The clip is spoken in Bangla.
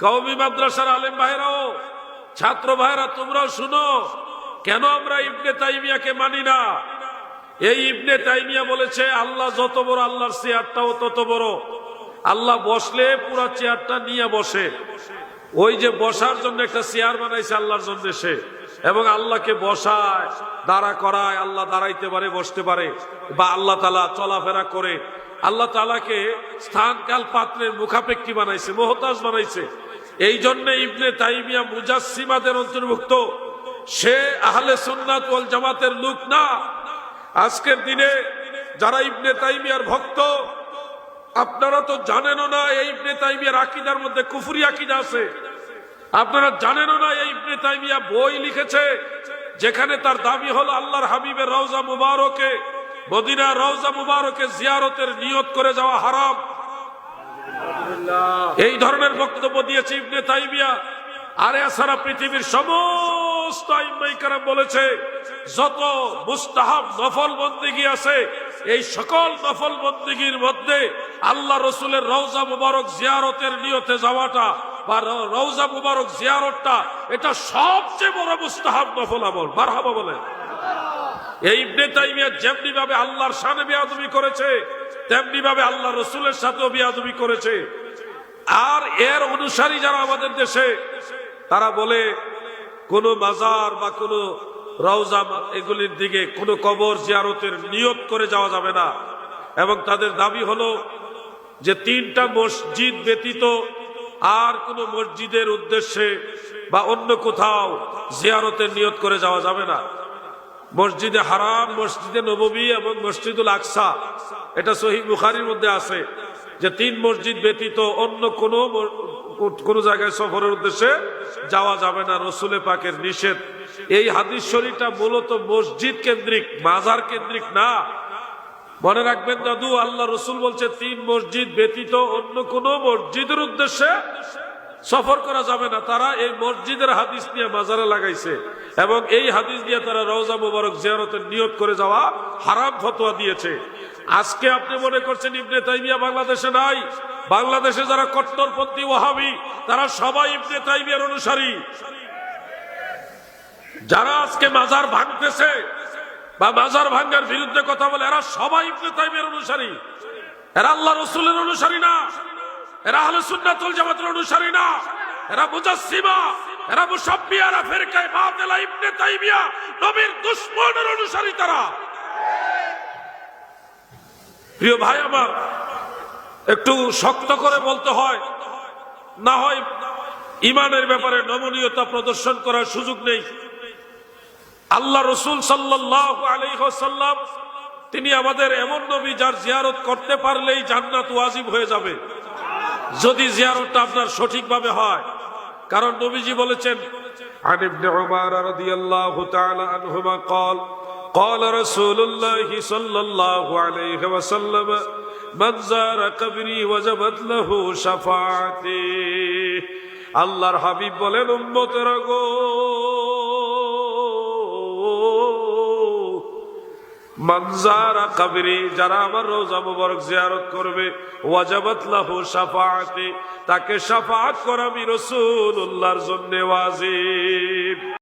কওমি মাদ্রাসার আলেম ভাইরাও, ছাত্র ভাইরা, তোমরাও শুনো, কেন আমরা ইবনে তাইমিয়াকে মানি না? এই ইবনে তাইমিয়া বলেছে, আল্লাহ যত বড় আল্লাহর চেয়ারটাও তত বড়। আল্লাহ বসলে পুরা চেয়ারটা নিয়ে বসে। ওই যে বসার জন্য একটা চেয়ার বানাইছে আল্লাহর জন্য সে। এবং আল্লাহকে বসায়, দাঁড়া করায়, আল্লাহ দাঁড়াইতে পারে, বসতে পারে, বা আল্লাহ তালা চলাফেরা করে। আল্লাহ তালাকে স্থানকাল পাত্রের মুখাপেক্ষি বানাইছে, মোহতাজ বানাইছে। এই জন্য ইবনে তাইমিয়া মুজাসিমাদের অন্তর্ভুক্ত। সে আহলে সুন্নাত ওয়াল জামাতের লোক না। আজকের দিনে যারা ইবনে তাইমিয়ার ভক্ত, আপনারা তো জানেনও না এই ইবনে তাইমিয়ার আকিদার মধ্যে কুফুরি আকিদা আছে। আপনারা জানেনও না এই ইবনে তাইমিয়া বই লিখেছে, যেখানে তার দাবি হলো আল্লাহর হাবিবের রওজা মুবারকে মদিনা রওজা মুবারকে জিয়ারতের নিয়ত করে যাওয়া হারাম। এই ধরনের বক্তব্য দিয়েছে ইবনে তাইমিয়া। আরে সারা পৃথিবীর সমস্ত আইমাইকারা বলেছে, যত মুস্তাহাব নফল বন্দিগি আছে, এই সকল নফল বন্দিগির মধ্যে আল্লাহ রসুলের রওজা মুবারক জিয়ারতের নিয়তে যাওয়াটা বা রওজা মুবারক জিয়ারতটা, এটা সবচেয়ে বড় মুস্তাহাব নফল আমল। মারহাবা বলে এই ইবনে তাইমিয়া যেমনি ভাবে আল্লাহর সানে বিয়াদবি করেছে, তেমনি ভাবে আল্লাহ রসুলের সাথেও বিয়াদবি করেছে। আর এর অনুসারী যারা আমাদের দেশে, তারা বলে, কোন মাজার বা কোন রওজা এগুলির দিকে কোন কবর জিয়ারতের নিয়ত করে যাওয়া যাবে না। এবং তাদের দাবি হলো যে তিনটা মসজিদ ব্যতীত আর কোন মসজিদের উদ্দেশ্যে বা অন্য কোথাও জিয়ারতের নিয়ত করে যাওয়া যাবে না। মসজিদে হারাম, মসজিদে নববী এবং মসজিদুল আকসা। এটা সহি বুখারির মধ্যে আছে যে তিন মসজিদ ব্যতীত অন্য কোন কোন জায়গায় সফরের উদ্দেশ্যে যাওয়া যাবে না। রসুলে পাকের নিষেধ। এই হাদিস শরীফটা মূলত মসজিদ কেন্দ্রিক, মাজার কেন্দ্রিক না। মনে রাখবেন দাদু, আল্লাহ রসুল বলছে, তিন মসজিদ ব্যতীত অন্য কোন মসজিদের উদ্দেশ্যে সফর করা যাবে না। তারা এই মসজিদের হাদিস নিয়ে মাজারে লাগাইছে এবং এই হাদিস দিয়ে তারা রওজা মুবারক জিয়ারতের নিয়ত করে যাওয়া হারাম ফতোয়া দিয়েছে। আজকে আপনি মনে করছেন ইবনে তাইমিয়া বাংলাদেশে নাই। বাংলাদেশে যারা কট্টরপন্থী ওহাবি তারা সবাই ইবনে তাইমিয়ার অনুসারী। যারা আজকে মাজার ভাঙতেছে বা মাজার ভাঙ্গার বিরুদ্ধে কথা বলে, এরা সবাই ইবনে তাইমিয়ার অনুসারী। এরা আল্লাহ রসুলের অনুসারী না। এরা আহলে সুন্নাতুল জামাতের অনুসারী না। এরা মুজাসসিমা, এরা মুসাব্বিয়া এরা ফিরকায়ে বাতিলা, ইবনে তাইমিয়া, নবীর দুশমনের অনুসারী তারা। প্রিয় ভাই আমার, একটু শক্ত করে বলতে হয়, না হয় ইমানের ব্যাপারে নমনীয়তা প্রদর্শন করার সুযোগ নেই। আল্লাহ রসুল সাল্লাহ আলাইসাল্লাম তিনি আমাদের এমন নবী যার জিয়ারত করতে পারলেই জান্নাত ওয়াজিব হয়ে যাবে। যদি জিয়ারতটা আপনার সঠিকভাবে হয় কারণ নবীজি বলেছেন عن ابن عمر رضي الله تعالى عنهما قال قال رسول الله صلى الله عليه وسلم من زار قبري وجبت له شفاعتي আল্লাহর হাবিব বলেন উম্মতেরা গো মনজারা কবরি, যারা আমার রোজা মুবারক জিয়ারত করবে, ওয়াজাবাত লাহু শাফাআতি, তাকে শাফাআত করা আমি রাসূলুল্লাহর জন্য ওয়াজিব।